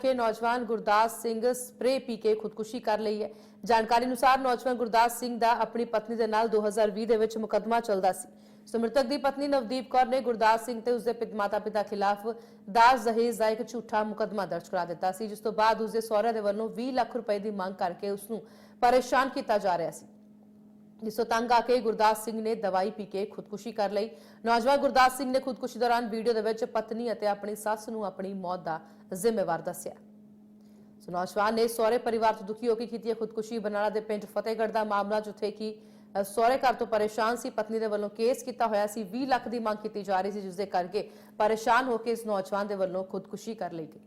ਕਿ ਨੌਜਵਾਨ ਗੁਰਦਾਸ ਸਿੰਘ ਸਪਰੇ ਪੀ ਕੇ ਖੁਦਕੁਸ਼ੀ ਕਰ ਲਈ ਹੈ। ਜਾਣਕਾਰੀ ਅਨੁਸਾਰ ਨੌਜਵਾਨ ਗੁਰਦਾਸ ਸਿੰਘ ਦਾ ਆਪਣੀ ਪਤਨੀ ਦੇ ਨਾਲ 2020 ਦੇ ਵਿੱਚ ਮੁਕੱਦਮਾ ਚੱਲਦਾ ਸੀ। ਸੋ ਦੀ ਪਤਨੀ ਨਵਦੀਪ ਕੌਰ ਨੇ ਗੁਰਦਾਸ ਸਿੰਘ ਤੇ ਉਸਦੇ ਮਾਤਾ ਪਿਤਾ ਖਿਲਾਫ ਦਾਜ ਜਹੇਜ ਦਾ ਇੱਕ ਝੂਠਾ ਮੁਕੱਦਮਾ ਦਰਜ ਕਰਾ ਦਿੱਤਾ ਸੀ, ਜਿਸ ਤੋਂ ਬਾਅਦ ਉਸਦੇ ਸਹੁਰੇ ਦੇ ਵੱਲੋਂ 20 ਲੱਖ ਰੁਪਏ ਦੀ ਮੰਗ ਕਰਕੇ ਉਸ ਨੂੰ ਪਰੇਸ਼ਾਨ ਕੀਤਾ ਜਾ ਰਿਹਾ ਸੀ। ਜਿਸ ਤੰਗ ਆ ਕੇ ਗੁਰਦਾਸ ਸਿੰਘ ਨੇ ਦਵਾਈ ਪੀ ਕੇ ਖੁਦਕੁਸ਼ੀ ਕਰ ਲਈ। ਨੌਜਵਾਨ ਗੁਰਦਾਸ ਸਿੰਘ ਨੇ ਖੁਦਕੁਸ਼ੀ ਦੌਰਾਨ ਵੀਡੀਓ ਦੇ ਵਿੱਚ ਪਤਨੀ ਅਤੇ ਆਪਣੀ ਸੱਸ ਨੂੰ ਆਪਣੀ ਮੌਤ ਦਾ ਜ਼ਿੰਮੇਵਾਰ ਦੱਸਿਆ। ਸੋ ਨੌਜਵਾਨ ਨੇ ਸਹੁਰੇ ਪਰਿਵਾਰ ਤੋਂ ਦੁਖੀ ਹੋ ਕੇ ਕੀਤੀ ਖੁਦਕੁਸ਼ੀ। ਬਰਨਾਲਾ ਦੇ ਪਿੰਡ ਫਤਿਹਗੜ੍ਹ ਦਾ ਮਾਮਲਾ ਜਿੱਥੇ ਕਿ ਸਹੁਰੇ ਘਰ ਤੋਂ ਪਰੇਸ਼ਾਨ ਸੀ। ਪਤਨੀ ਦੇ ਵੱਲੋਂ ਕੇਸ ਕੀਤਾ ਹੋਇਆ ਸੀ। 20 ਲੱਖ ਦੀ ਮੰਗ ਕੀਤੀ ਜਾ ਰਹੀ ਸੀ ਜਿਸ ਦੇ ਕਰਕੇ ਪਰੇਸ਼ਾਨ ਹੋ ਕੇ ਇਸ ਨੌਜਵਾਨ ਦੇ ਵੱਲੋਂ ਖੁਦਕੁਸ਼ੀ ਕਰ ਲਈ ਗਈ।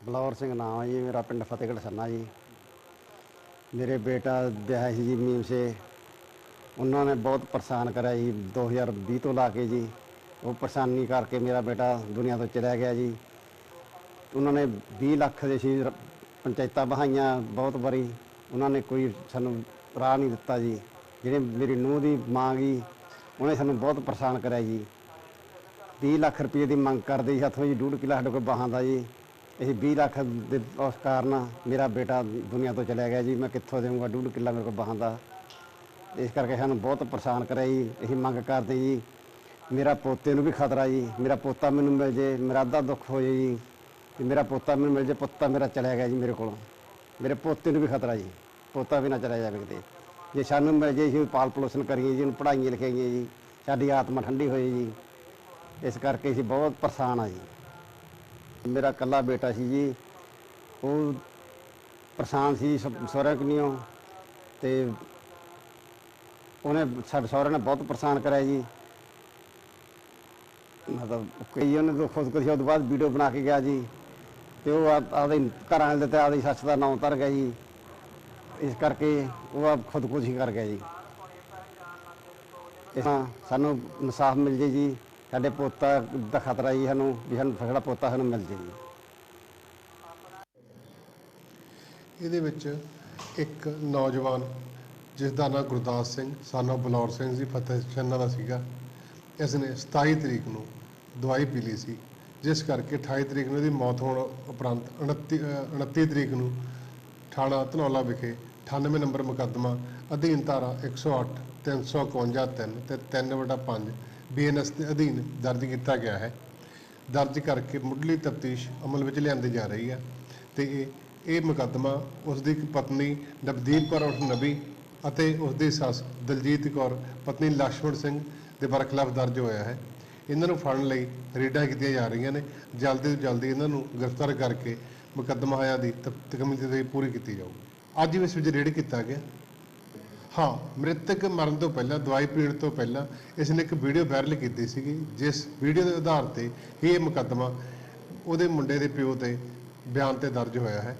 ਬਲੌਰ ਸਿੰਘ ਨਾਮ ਹੈ ਜੀ, ਮੇਰਾ ਪਿੰਡ ਫਤਿਹਗੜ੍ਹ ਸੰਨਾ ਜੀ। ਮੇਰੇ ਬੇਟਾ ਵਿਆਹ ਸੀ ਜੀ ਮੀਮ ਸੇ। ਉਹਨਾਂ ਨੇ ਬਹੁਤ ਪਰੇਸ਼ਾਨ ਕਰਿਆ ਜੀ 2020 ਤੋਂ ਲਾ ਕੇ ਜੀ। ਉਹ ਪਰੇਸ਼ਾਨੀ ਕਰਕੇ ਮੇਰਾ ਬੇਟਾ ਦੁਨੀਆ ਤੋਂ ਚਲਾ ਗਿਆ ਜੀ। ਉਹਨਾਂ ਨੇ 20 ਲੱਖ ਦੇ ਸੀ ਪੰਚਾਇਤਾਂ ਬਹਾਈਆਂ ਬਹੁਤ ਵਾਰੀ। ਉਹਨਾਂ ਨੇ ਕੋਈ ਸਾਨੂੰ ਰਾਹ ਨਹੀਂ ਦਿੱਤਾ ਜੀ। ਜਿਹੜੇ ਮੇਰੀ ਨੂੰਹ ਦੀ ਮਾਂ ਗਈ ਉਹਨੇ ਸਾਨੂੰ ਬਹੁਤ ਪਰੇਸ਼ਾਨ ਕਰਿਆ ਜੀ। 20 ਲੱਖ ਰੁਪਏ ਦੀ ਮੰਗ ਕਰਦੇ ਸੀ ਹੱਥੋਂ ਜੀ ਡੂਢ ਕਿੱਲਾ ਸਾਡੇ ਕੋਲ ਬਾਹਾਂ ਦਾ ਜੀ। ਇਹ 20 ਲੱਖ ਦੇ ਉਸ ਕਾਰਨ ਮੇਰਾ ਬੇਟਾ ਦੁਨੀਆ ਤੋਂ ਚਲਿਆ ਗਿਆ ਜੀ। ਮੈਂ ਕਿੱਥੋਂ ਦੇਵਾਂਗਾ? ਡੂਢ ਕਿੱਲਾ ਮੇਰੇ ਕੋਲ ਬਾਹਾਂ ਦਾ। ਇਸ ਕਰਕੇ ਸਾਨੂੰ ਬਹੁਤ ਪਰੇਸ਼ਾਨ ਕਰਿਆ ਜੀ। ਇਹੀ ਮੰਗ ਕਰਦੇ ਜੀ। ਮੇਰਾ ਪੋਤੇ ਨੂੰ ਵੀ ਖਤਰਾ ਜੀ। ਮੇਰਾ ਪੋਤਾ ਮੈਨੂੰ ਮਿਲ ਜੇ, ਮੇਰਾ ਅੱਧਾ ਦੁੱਖ ਹੋ ਜੇ ਜੀ। ਕਿ ਮੇਰਾ ਪੋਤਾ ਮੈਨੂੰ ਮਿਲ ਜੇ, ਪੁੱਤਾ ਮੇਰਾ ਚਲਿਆ ਗਿਆ ਜੀ ਮੇਰੇ ਕੋਲੋਂ। ਮੇਰੇ ਪੋਤੇ ਨੂੰ ਵੀ ਖਤਰਾ ਜੀ। ਪੋਤਾ ਵੀ ਨਾ ਚਲਿਆ ਜਾਵੇ ਕਿਤੇ। ਜੇ ਸਾਨੂੰ ਮਿਲ ਜੇ, ਅਸੀਂ ਪਾਲ ਪੋਸ਼ਣ ਕਰੀਏ ਜੀ, ਉਹਨੂੰ ਪੜ੍ਹਾਈਆਂ ਲਿਖਾਈਆਂ ਜੀ। ਸਾਡੀ ਆਤਮਾ ਠੰਡੀ ਹੋਏ ਜੀ। ਇਸ ਕਰਕੇ ਅਸੀਂ ਬਹੁਤ ਪਰੇਸ਼ਾਨ ਆ ਜੀ। ਮੇਰਾ ਇਕੱਲਾ ਬੇਟਾ ਸੀ ਜੀ। ਉਹ ਪਰੇਸ਼ਾਨ ਸੀ ਸ- ਸਹੁਰਿਆਂ ਤੇ ਉਹਨੇ ਸਾਡੇ ਸਹੁਰੇ ਨੇ ਬਹੁਤ ਪਰੇਸ਼ਾਨ ਕਰਿਆ ਜੀ। ਮਤਲਬ ਕਈ ਉਹਨੇ ਤੋਂ ਖੁਦਕੁਸ਼ੀ ਤੋਂ ਬਾਅਦ ਵੀਡੀਓ ਬਣਾ ਕੇ ਗਿਆ ਜੀ। ਤੇ ਉਹ ਆਪਦੇ ਘਰਾਂ ਵਾਲੇ ਦੇ ਤੇ ਆਪਦੀ ਸੱਸ ਦਾ ਨਾਂ ਉਤਰ ਗਿਆ ਜੀ। ਇਸ ਕਰਕੇ ਉਹ ਆਪ ਖੁਦਕੁਸ਼ੀ ਕਰ ਗਿਆ ਜੀ। ਇਸ ਤਰ੍ਹਾਂ ਸਾਨੂੰ ਇਨਸਾਫ ਮਿਲ ਜੇ ਜੀ। ਸਾਡੇ ਪੋਤਾ ਦਾ ਖਤਰਾ ਹੀ ਸਾਨੂੰ ਵੀ ਸਾਨੂੰ ਸਾਡਾ ਪੋਤਾ ਸਾਨੂੰ ਮਿਲ ਜੇ। ਜੀ ਇਹਦੇ ਵਿੱਚ ਇੱਕ ਨੌਜਵਾਨ ਜਿਸ ਦਾ ਨਾਮ ਗੁਰਦਾਸ ਸਿੰਘ ਸਾਨਾ ਬਲੌਰ ਸਿੰਘ ਜੀ ਫਤਿਹ ਚੰਨਾ ਦਾ ਸੀਗਾ। ਇਸ ਨੇ 27 ਤਰੀਕ ਨੂੰ ਦਵਾਈ ਪੀ ਲਈ ਸੀ, ਜਿਸ ਕਰਕੇ 28 ਤਰੀਕ ਨੂੰ ਇਹਦੀ ਮੌਤ ਹੋਣ ਉਪਰੰਤ 29 ਅਹ 29 ਤਰੀਕ ਨੂੰ ਥਾਣਾ ਧਨੌਲਾ ਵਿਖੇ 98 ਨੰਬਰ ਮੁਕੱਦਮਾ ਅਧੀਨ ਧਾਰਾ 108 351 3 ਤੇ 3/5 ਬੀਐਨਐਸ ਦੇ ਅਧੀਨ ਦਰਜ ਕੀਤਾ ਗਿਆ ਹੈ। ਦਰਜ ਕਰਕੇ ਮੁੱਢਲੀ ਤਫਤੀਸ਼ ਅਮਲ ਵਿੱਚ ਲਿਆਂਦੀ ਜਾ ਰਹੀ ਹੈ ਤੇ ਇਹ ਇਹ ਮੁਕੱਦਮਾ ਉਸ ਦੀ ਪਤਨੀ ਨਵਦੀਪ ਕੌਰ ਉਰਫ ਨਬੀ ਅਤੇ ਉਸ ਦੀ ਸੱਸ ਦਲਜੀਤ ਕੌਰ, ਪਤਨੀ ਲక్ష్ਮਣ ਸਿੰਘ ਦੇ ਬਰਖਲਾਫ ਦਰਜ ਹੋਇਆ ਹੈ। ਇਹਨਾਂ ਨੂੰ ਫੜਨ ਲਈ ਰੇਡਾਂ ਕੀਤੀਆਂ ਜਾ ਰਹੀਆਂ ਨੇ। ਜਲਦੀ ਤੋਂ ਜਲਦੀ ਇਹਨਾਂ ਨੂੰ ਗ੍ਰਿਫਤਾਰ ਕਰਕੇ ਮੁਕੱਦਮਾ ਆਇਆ ਦੀ ਤਕਮੀਲ ਤੇ ਪੂਰੀ ਕੀਤੀ ਜਾਊਗੀ। ਅੱਜ ਵੀ ਇਸ ਵਿੱਚ ਰੇਡ ਕੀਤਾ ਗਿਆ। ਹਾਂ, ਮ੍ਰਿਤਕ ਮਰਨ ਤੋਂ ਪਹਿਲਾਂ, ਦਵਾਈ ਪੀਣ ਤੋਂ ਪਹਿਲਾਂ ਇਸ ਨੇ ਇੱਕ ਵੀਡੀਓ ਵਾਇਰਲ ਕੀਤੀ ਸੀਗੀ, ਜਿਸ ਵੀਡੀਓ ਦੇ ਆਧਾਰ ਤੇ ਹੀ ਇਹ ਮੁਕੱਦਮਾ ਉਹਦੇ ਮੁੰਡੇ ਦੇ ਪਿਓ ਤੇ ਬਿਆਨ ਤੇ ਦਰਜ ਹੋਇਆ ਹੈ।